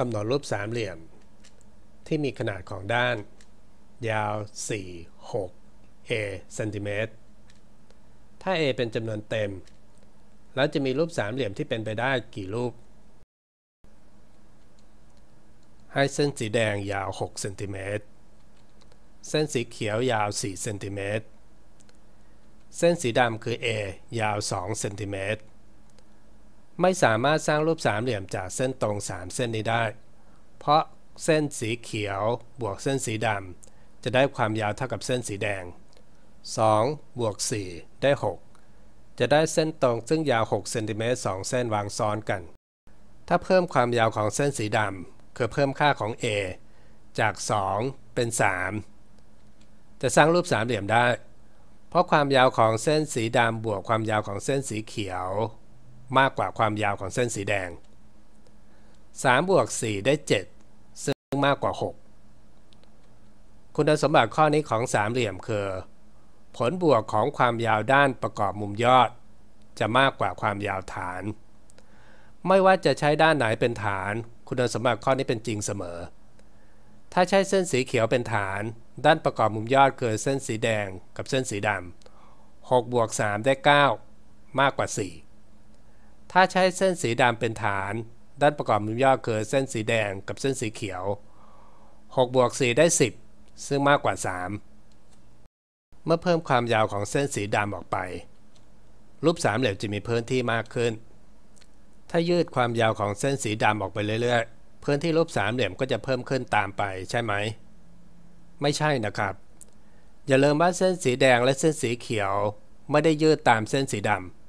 กำหนดรูปสามเหลี่ยม ที่มีขนาดของด้าน ยาว 4 6 a เซนติเมตรถ้า a เป็นจำนวนเต็ม แล้วจะมีรูปสามเหลี่ยมที่เป็นไปได้กี่รูป ให้เส้นสีแดงยาว 6 เซนติเมตร เส้นสีเขียวยาว 4 เซนติเมตร เส้นสีดำคือ a ยาว 2 เซนติเมตร ไม่สามารถสร้างรูปสามเหลี่ยมจากเส้นตรง 3 เส้นนี้ได้ เพราะเส้นสีเขียวบวกเส้นสีดำจะได้ความยาวเท่ากับเส้นสีแดง 2 บวก 4 ได้ 6 จะได้เส้นตรงซึ่งยาว6เซนติเมตร2เส้นวางซ้อนกัน ถ้าเพิ่มความยาวของเส้นสีดำคือเพิ่มค่าของ a จาก 2 เป็น 3 จะสร้างรูปสามเหลี่ยมได้ เพราะความยาวของเส้นสีดำบวกความยาวของเส้นสีเขียว มากกว่าความยาวของเส้นสีแดง 3 บวก 4 ได้ 7 ซึ่งมากกว่า 6 คุณสมบัติข้อนี้ของสามเหลี่ยมคือ ผลบวกของความยาวด้านประกอบมุมยอด จะมากกว่าความยาวฐาน ไม่ว่าจะใช้ด้านไหนเป็นฐาน คุณสมบัติข้อนี้เป็นจริงเสมอ ถ้าใช้เส้นสีเขียวเป็นฐาน ด้านประกอบมุมยอดคือเส้นสีแดงกับเส้นสีดำ6บวก3ได้ 9 มากกว่า 4 ถ้าใช้เส้นสีดำเป็นฐาน ด้านประกอบมุมยอดคือเส้นสีแดงกับเส้นสีเขียว 6 บวก 4 ได้ 10 ซึ่งมากกว่า 3 เมื่อเพิ่มความยาวของเส้นสีดำออกไป รูปสามเหลี่ยมจะมีพื้นที่มากขึ้น ถ้ายืดความยาวของเส้นสีดำออกไปเรื่อยๆ พื้นที่รูปสามเหลี่ยมก็จะเพิ่มขึ้นตามไปใช่ไหม ไม่ใช่นะครับ อย่าลืมว่าเส้นสีแดงและเส้นสีเขียว ไม่ได้ยืดตามเส้นสีดำ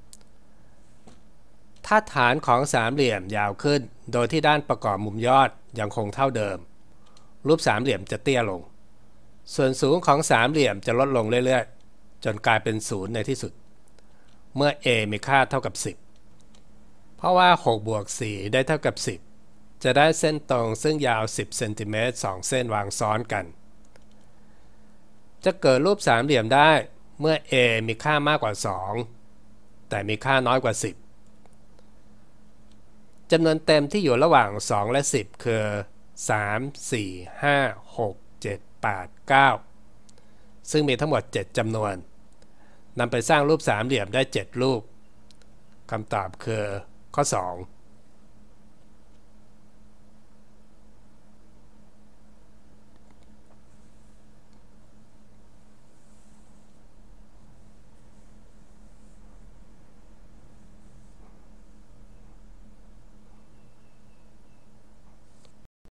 ถ้าฐานของสามเหลี่ยมยาวขึ้น โดยที่ด้านประกอบมุมยอดยังคงเท่าเดิม รูปสามเหลี่ยมจะเตี้ยลง ส่วนสูงของสามเหลี่ยมจะลดลงเรื่อยๆ จนกลายเป็นศูนย์ในที่สุด เมื่อ a มีค่าเท่ากับ 10 เพราะว่า6บวก4ได้เท่ากับ 10 จะได้เส้นตรงซึ่งยาว 10เซนติเมตร2เส้นวางซ้อนกัน จะเกิดรูปสามเหลี่ยมได้เมื่อ a มีค่ามากกว่า 2 แต่มีค่าน้อยกว่า 10 จำนวนเต็มที่อยู่ระหว่าง 2 และ 10 คือ 3 4 5 6 7 8 9 ซึ่งมีทั้งหมด 7จำนวนนำไปสร้างรูปสามเหลี่ยมได้ 7 รูปคำตอบคือข้อ 2